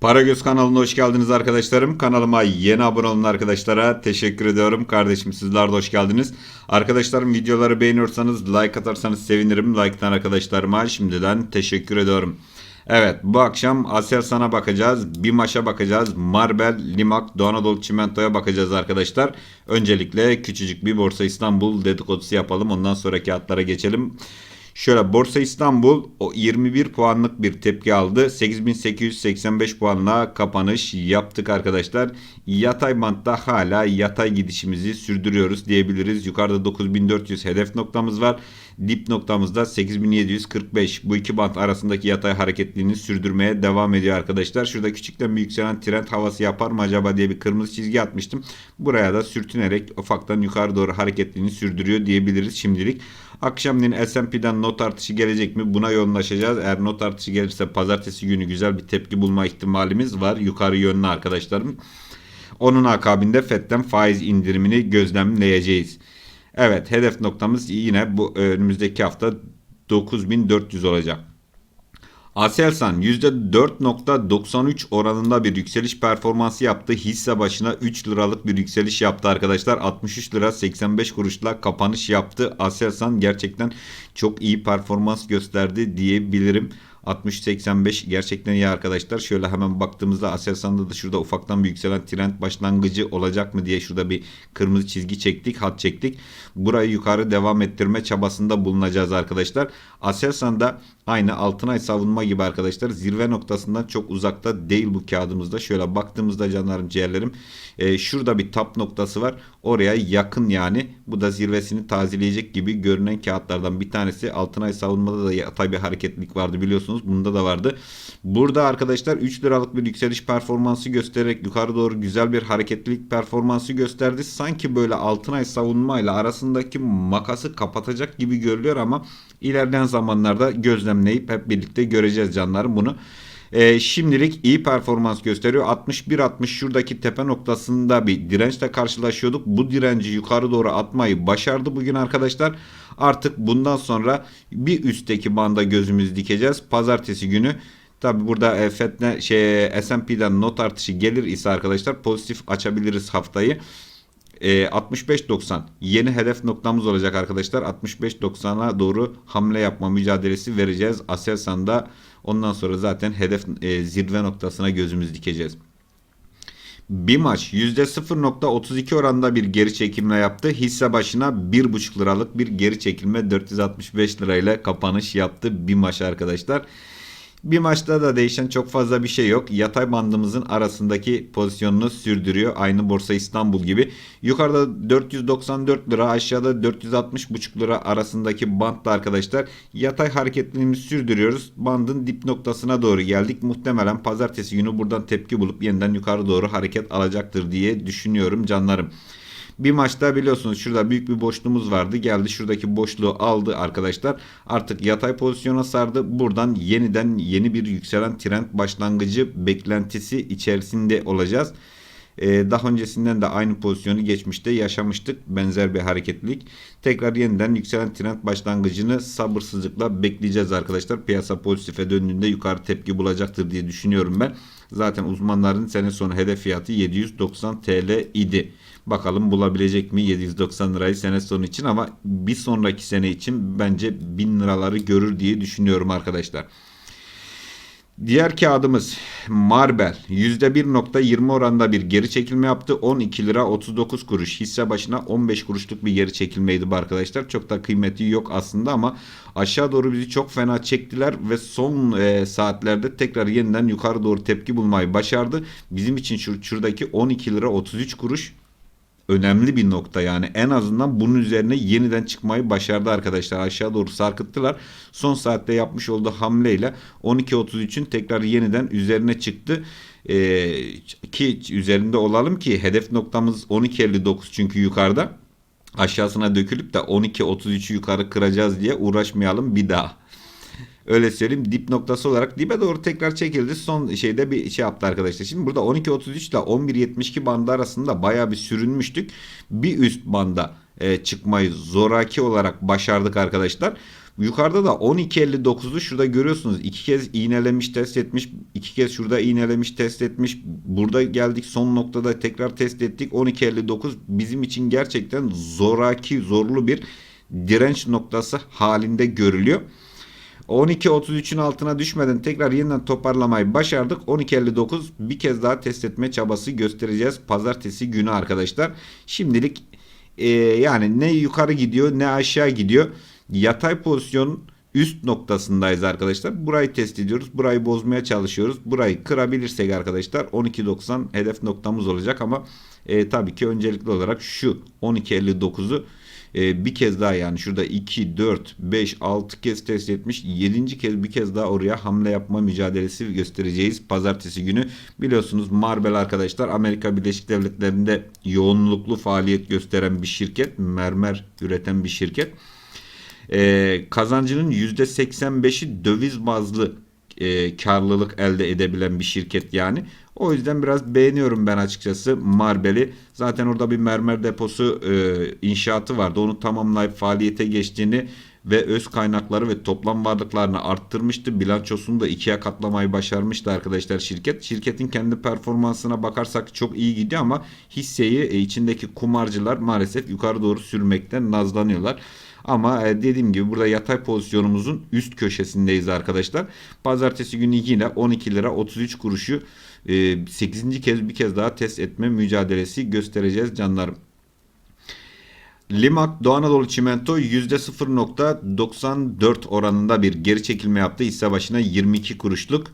Paragöz kanalına hoş geldiniz arkadaşlarım. Kanalıma yeni abone olan arkadaşlara teşekkür ediyorum. Kardeşim sizler de hoş geldiniz. Arkadaşlarım videoları beğeniyorsanız like atarsanız sevinirim. Like'tan arkadaşlarıma şimdiden teşekkür ediyorum. Evet bu akşam Aselsan'a bakacağız. Bimaş'a bakacağız. Marbel, Limak, Doğu Anadolu Çimento'ya bakacağız arkadaşlar. Öncelikle küçücük bir Borsa İstanbul dedikodusu yapalım. Ondan sonra kağıtlara geçelim. Şöyle Borsa İstanbul o 21 puanlık bir tepki aldı. 8885 puanla kapanış yaptık arkadaşlar. Yatay bantta hala yatay gidişimizi sürdürüyoruz diyebiliriz. Yukarıda 9400 hedef noktamız var. Dip noktamızda 8745. Bu iki bant arasındaki yatay hareketliliğini sürdürmeye devam ediyor arkadaşlar. Şurada küçükten bir yükselen trend havası yapar mı acaba diye bir kırmızı çizgi atmıştım. Buraya da sürtünerek ufaktan yukarı doğru hareketliliğini sürdürüyor diyebiliriz şimdilik. Akşamleyin S&P'den not artışı gelecek mi? Buna yoğunlaşacağız. Eğer not artışı gelirse pazartesi günü güzel bir tepki bulma ihtimalimiz var. Yukarı yönlü arkadaşlarım. Onun akabinde FED'den faiz indirimini gözlemleyeceğiz. Evet hedef noktamız yine bu önümüzdeki hafta 9400 olacak. Aselsan %4.93 oranında bir yükseliş performansı yaptı. Hisse başına 3 liralık bir yükseliş yaptı arkadaşlar. 63 lira 85 kuruşla kapanış yaptı. Aselsan gerçekten çok iyi performans gösterdi diyebilirim. 60-85 gerçekten iyi arkadaşlar. Şöyle hemen baktığımızda Aselsan'da da şurada ufaktan bir yükselen trend başlangıcı olacak mı diye şurada bir kırmızı çizgi çektik, hat çektik. Burayı yukarı devam ettirme çabasında bulunacağız arkadaşlar. Aselsan'da aynı Altınay savunma gibi arkadaşlar zirve noktasından çok uzakta değil bu kağıdımızda. Şöyle baktığımızda canlarım ciğerlerim e, şurada bir tap noktası var. Oraya yakın yani. Bu da zirvesini tazeleyecek gibi görünen kağıtlardan bir tanesi. Altınay savunmada da yatay bir hareketlilik vardı biliyorsunuz. Bunda da vardı. Burada arkadaşlar 3 liralık bir yükseliş performansı göstererek yukarı doğru güzel bir hareketlilik performansı gösterdi. Sanki böyle Altınay savunmayla arasındaki makası kapatacak gibi görülüyor ama ilerleyen zamanlarda gözlemleyip hep birlikte göreceğiz canlarım bunu. E, şimdilik iyi performans gösteriyor. 61-60 şuradaki tepe noktasında bir dirençle karşılaşıyorduk. Bu direnci yukarı doğru atmayı başardı bugün arkadaşlar. Artık bundan sonra bir üstteki banda gözümüz dikeceğiz. Pazartesi günü Tabi burada e, FED'ne şey S&P'den not artışı gelir ise arkadaşlar pozitif açabiliriz haftayı. E, 65-90 yeni hedef noktamız olacak arkadaşlar. 65-90'a doğru hamle yapma mücadelesi vereceğiz. Aselsan'da ondan sonra zaten hedef e, zirve noktasına gözümüz dikeceğiz. Bir maç %0.32 oranında bir geri çekilme yaptı. Hisse başına 1,5 liralık bir geri çekilme 465 lirayla kapanış yaptı bir maç arkadaşlar. Bir maçta da değişen çok fazla bir şey yok. Yatay bandımızın arasındaki pozisyonunu sürdürüyor. Aynı Borsa İstanbul gibi. Yukarıda 494 lira aşağıda 460,5 lira arasındaki bantta arkadaşlar. Yatay hareketliliğimizi sürdürüyoruz. Bandın dip noktasına doğru geldik. Muhtemelen pazartesi günü buradan tepki bulup yeniden yukarı doğru hareket alacaktır diye düşünüyorum canlarım. Bir maçta biliyorsunuz şurada büyük bir boşluğumuz vardı. Geldi şuradaki boşluğu aldı arkadaşlar. Artık yatay pozisyona sardı. Buradan yeniden yeni bir yükselen trend başlangıcı beklentisi içerisinde olacağız. Ee, daha öncesinden de aynı pozisyonu geçmişte yaşamıştık. Benzer bir hareketlilik. Tekrar yeniden yükselen trend başlangıcını sabırsızlıkla bekleyeceğiz arkadaşlar. Piyasa pozitife döndüğünde yukarı tepki bulacaktır diye düşünüyorum ben. Zaten uzmanların sene sonu hedef fiyatı 790 TL idi. Bakalım bulabilecek mi 790 lirayı sene sonu için ama bir sonraki sene için bence 1000 liraları görür diye düşünüyorum arkadaşlar. Diğer kağıdımız Marbel %1.20 oranında bir geri çekilme yaptı. 12 lira 39 kuruş hisse başına 15 kuruşluk bir geri çekilmeydi bu arkadaşlar. Çok da kıymeti yok aslında ama aşağı doğru bizi çok fena çektiler ve son e, saatlerde tekrar yeniden yukarı doğru tepki bulmayı başardı. Bizim için şur şuradaki 12 lira 33 kuruş önemli bir nokta. Yani en azından bunun üzerine yeniden çıkmayı başardı arkadaşlar. Aşağı doğru sarkıttılar. Son saatte yapmış olduğu hamleyle 12.33'ün tekrar yeniden üzerine çıktı. Ee, ki üzerinde olalım ki hedef noktamız 12.59 çünkü yukarıda. Aşağısına dökülüp de 12.33'ü yukarı kıracağız diye uğraşmayalım bir daha. Öyle söyleyeyim dip noktası olarak dibe doğru tekrar çekildi. Son şeyde bir şey yaptı arkadaşlar. Şimdi burada 12.33 ile 11.72 bandı arasında baya bir sürünmüştük. Bir üst banda e, çıkmayı zoraki olarak başardık arkadaşlar. Yukarıda da 12.59'u şurada görüyorsunuz. iki kez iğnelemiş test etmiş. iki kez şurada iğnelemiş test etmiş. Burada geldik son noktada tekrar test ettik. 12.59 bizim için gerçekten zoraki zorlu bir direnç noktası halinde görülüyor. 12.33'ün altına düşmeden tekrar yeniden toparlamayı başardık. 12.59 bir kez daha test etme çabası göstereceğiz. Pazartesi günü arkadaşlar. Şimdilik e, yani ne yukarı gidiyor ne aşağı gidiyor. Yatay pozisyonun üst noktasındayız arkadaşlar. Burayı test ediyoruz. Burayı bozmaya çalışıyoruz. Burayı kırabilirsek arkadaşlar 12.90 hedef noktamız olacak ama e, tabii ki öncelikli olarak şu 12.59'u e, bir kez daha yani şurada 2, 4, 5, 6 kez test etmiş. 7. kez bir kez daha oraya hamle yapma mücadelesi göstereceğiz pazartesi günü. Biliyorsunuz Marvel arkadaşlar Amerika Birleşik Devletleri'nde yoğunluklu faaliyet gösteren bir şirket. Mermer üreten bir şirket. E, kazancının %85'i döviz bazlı e, karlılık elde edebilen bir şirket yani. O yüzden biraz beğeniyorum ben açıkçası Marbel'i. Zaten orada bir mermer deposu e, inşaatı vardı. Onu tamamlayıp faaliyete geçtiğini ve öz kaynakları ve toplam varlıklarını arttırmıştı. Bilançosunu da ikiye katlamayı başarmıştı arkadaşlar şirket. Şirketin kendi performansına bakarsak çok iyi gidiyor ama hisseyi e, içindeki kumarcılar maalesef yukarı doğru sürmekten nazlanıyorlar. Ama e, dediğim gibi burada yatay pozisyonumuzun üst köşesindeyiz arkadaşlar. Pazartesi günü yine 12 lira 33 kuruşu 8. kez bir kez daha test etme mücadelesi göstereceğiz canlarım. Limak Doğu Anadolu Çimento %0.94 oranında bir geri çekilme yaptı. Hisse başına 22 kuruşluk.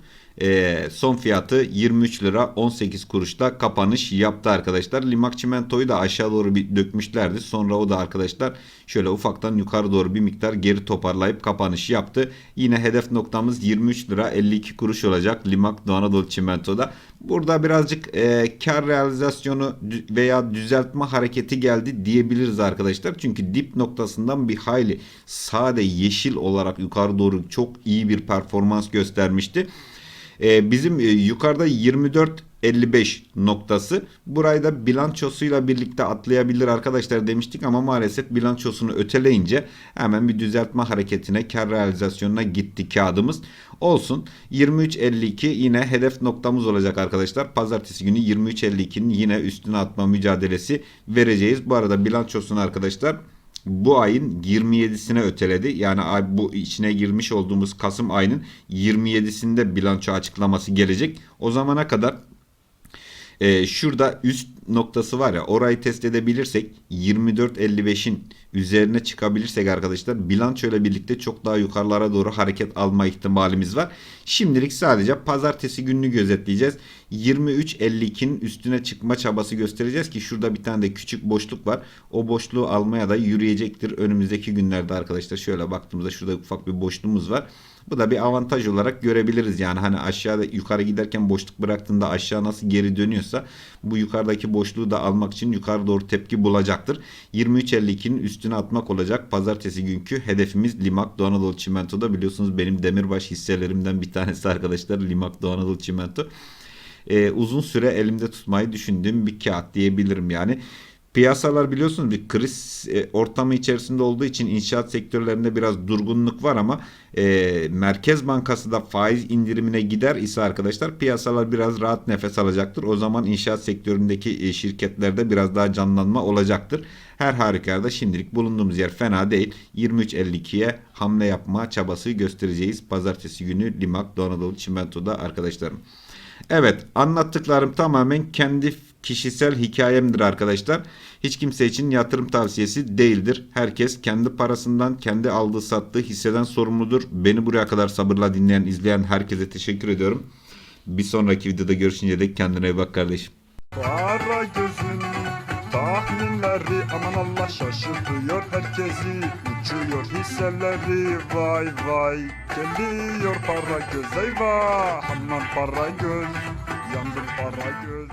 E, son fiyatı 23 lira 18 kuruşta kapanış yaptı arkadaşlar. Limak Çimento'yu da aşağı doğru bir dökmüşlerdi. Sonra o da arkadaşlar şöyle ufaktan yukarı doğru bir miktar geri toparlayıp kapanış yaptı. Yine hedef noktamız 23 lira 52 kuruş olacak Limak Doğu Anadolu Çimento'da. Burada birazcık e, kar realizasyonu veya düzeltme hareketi geldi diyebiliriz arkadaşlar. Çünkü dip noktasından bir hayli sade yeşil olarak yukarı doğru çok iyi bir performans göstermişti. Ee, bizim e, yukarıda 24.55 noktası. Burayı da bilançosuyla birlikte atlayabilir arkadaşlar demiştik ama maalesef bilançosunu öteleyince hemen bir düzeltme hareketine kar realizasyonuna gitti kağıdımız. Olsun 23.52 yine hedef noktamız olacak arkadaşlar. Pazartesi günü 23.52'nin yine üstüne atma mücadelesi vereceğiz. Bu arada bilançosunu arkadaşlar bu ayın 27'sine öteledi. Yani bu içine girmiş olduğumuz Kasım ayının 27'sinde bilanço açıklaması gelecek. O zamana kadar e, şurada üst noktası var ya orayı test edebilirsek 24.55'in üzerine çıkabilirsek arkadaşlar bilanço ile birlikte çok daha yukarılara doğru hareket alma ihtimalimiz var. Şimdilik sadece pazartesi gününü gözetleyeceğiz. 23.52'nin üstüne çıkma çabası göstereceğiz ki şurada bir tane de küçük boşluk var. O boşluğu almaya da yürüyecektir önümüzdeki günlerde arkadaşlar. Şöyle baktığımızda şurada ufak bir boşluğumuz var. Bu da bir avantaj olarak görebiliriz. Yani hani aşağıda yukarı giderken boşluk bıraktığında aşağı nasıl geri dönüyorsa bu yukarıdaki boşluğu da almak için yukarı doğru tepki bulacaktır. 23.52'nin üstüne atmak olacak. Pazartesi günkü hedefimiz Limak Doğu Anadolu Çimento'da biliyorsunuz benim demirbaş hisselerimden bir tanesi arkadaşlar Limak Doğu Anadolu Çimento. Ee, uzun süre elimde tutmayı düşündüğüm bir kağıt diyebilirim yani. Piyasalar biliyorsunuz bir kriz e, ortamı içerisinde olduğu için inşaat sektörlerinde biraz durgunluk var ama e, Merkez Bankası da faiz indirimine gider ise arkadaşlar piyasalar biraz rahat nefes alacaktır. O zaman inşaat sektöründeki e, şirketlerde biraz daha canlanma olacaktır. Her halükarda şimdilik bulunduğumuz yer fena değil. 23.52'ye hamle yapma çabası göstereceğiz. Pazartesi günü Limak Doğu Anadolu Çimento'da arkadaşlarım. Evet anlattıklarım tamamen kendi kişisel hikayemdir arkadaşlar. Hiç kimse için yatırım tavsiyesi değildir. Herkes kendi parasından, kendi aldığı sattığı hisseden sorumludur. Beni buraya kadar sabırla dinleyen, izleyen herkese teşekkür ediyorum. Bir sonraki videoda görüşünce dek kendine iyi bak kardeşim. Kara gözün tahminleri aman Allah şaşırtıyor herkesi Uçuyor hisseleri vay vay Geliyor para göz eyvah Aman para göz yandım para göz